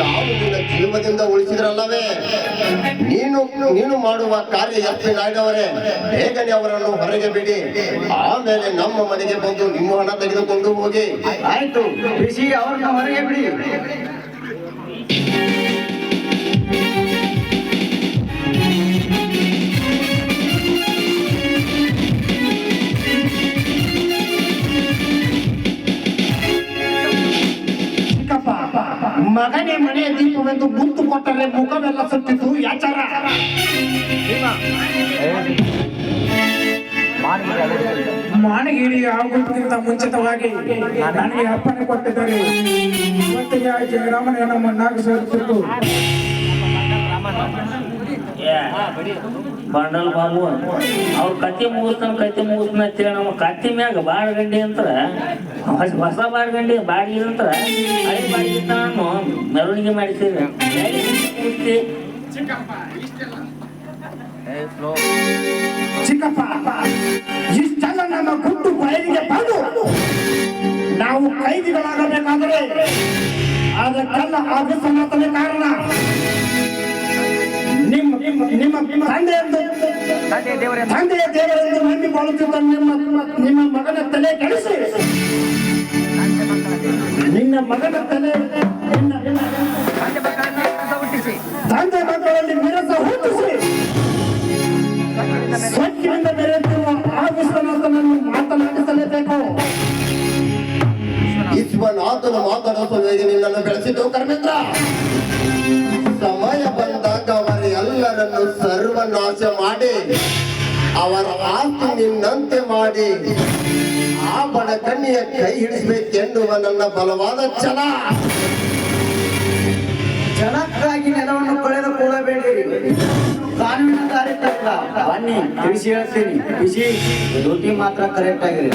ನಾವು ನಿನ್ನ ಜೀವದಿಂದ ಉಳಿಸಿದ್ರಲ್ಲವೇ? ನೀನು ನೀನು ಮಾಡುವ ಕಾರ್ಯ ಎಪ್ಪಿ ನಾಯ್ಡವರೇ ಬೇಗನೆ ಅವರನ್ನು ಹೊರಗೆ ಬಿಡಿ. ಆಮೇಲೆ ನಮ್ಮ ಮನೆಗೆ ಬಂದು ನಿಮ್ಮ ಹಣ ತೆಗೆದುಕೊಂಡು ಹೋಗಿ. ಆಯ್ತು, ಬಿಸಿ ಅವರನ್ನು ಹೊರಗೆ ಬಿಡಿ. ಮಗನೇ ಮನೆಯ ದೀಪವೆಂದು ಗುಂತು ಕೊಟ್ಟರೆ ಮುಖವೆಲ್ಲ ಸುತ್ತಿತು ಯಾಚಾರ? ಮಾನಗಿರಿ ಆಗುವುದಕ್ಕಿಂತ ಮುಂಚಿತವಾಗಿ ನನಗೆ ಅಪ್ಪಣೆ ಕೊಟ್ಟಿದ್ದಾರೆ ಇವತ್ತಿಗೆ ನಮ್ಮ ನಾಗಸರಿಸಿದ್ದು ಬಂಡಲ್ ಬಾಬು ಅವ್ರ ಕತ್ತಿ ಮುಗಿಸ್ತಾನ ಕತ್ತಿ ಮುಗಿಸ್ತಾನ ಅಂತೇಳಿ ನಮ್ಮ ಕತ್ತಿ ಮ್ಯಾಗ ಬಾಳ ಗಂಡಿ ಅಂತ ಹೊಸ ಬಾಳ ಗಂಡಿ ಬಾಡಿಗೆ ಅಂತ ಹಳೆ ಬಾಡಿಗೆ ನಾನು ಮೆರವಣಿಗೆ ಮಾಡಿಸಿದ್ರೆ. ಚಿಕ್ಕಪ್ಪ ಇಷ್ಟೆಲ್ಲ ನಮ್ಮ ಗುಟ್ಟು ಬಯಲಿಗೆ ಬಂದು ನಾವು ಕೈದಿಗಳಾಗಬೇಕಾದ್ರೆ ಅದಕ್ಕೆಲ್ಲ ಅಭಿಸಮ್ಮತನೇ ಕಾರಣ? ನಿಮ್ಮ ನಿಮ್ಮ ನಿಮ್ಮ ತಂದೆಯೆಂದು ತಂದೆಯ ದೇವರೆಂದು ನಂಬಿ ಬಾಳುತ್ತಿದ್ದ ನಿಮ್ಮ ನಿಮ್ಮ ಮಗನ ತಲೆ ಕೆಡಿಸಿ. ನಿನ್ನ ಮಗನ ತಲೆ ನಿನ್ನ ನಿನ್ನ ತಂದೆ ಮಕ್ಕಳಲ್ಲಿ ವಿರಸ ಹುಟ್ಟಿಸಿ. ಸ್ವಚ್ಛದಿಂದ ಬೆರೆತಿರುವ ಆ ವಿಶ್ವನಾಥನನ್ನು ಮಾತನಾಡಿಸಲೇಬೇಕು ವಿಶ್ವನಾಥನ ಸಲುವಾಗಿ ನಿನ್ನನ್ನು ಬೆಳೆಸಿದ್ದು ಕರ್ಮೇಂದ್ರ. ಅವರೆಲ್ಲರನ್ನು ಸರ್ವನಾಶ ಮಾಡಿ, ಅವರ ಆಸ್ತಿ ನಿನ್ನಂತೆ ಮಾಡಿ, ಆ ಬಡ ಕಣ್ಣಿಯ ಕೈ ಹಿಡಿಸಬೇಕೆನ್ನುವ ನನ್ನ ಬಲವಾದ ಛಲ. ಜನಕ್ಕಾಗಿ ನೆಲವನ್ನು ಕಳೆದುಕೊಳ್ಳಬೇಡಿ ಕಾನೂನಿನ ದಾರಿ ತಪ್ಪ ಬನ್ನಿ, ತಿಳಿಸಿ ಹೇಳ್ತೀನಿ. ಬಿಸಿ ಡ್ಯೂಟಿ ಮಾತ್ರ ಕರೆಕ್ಟ್ ಆಗಿದೆ.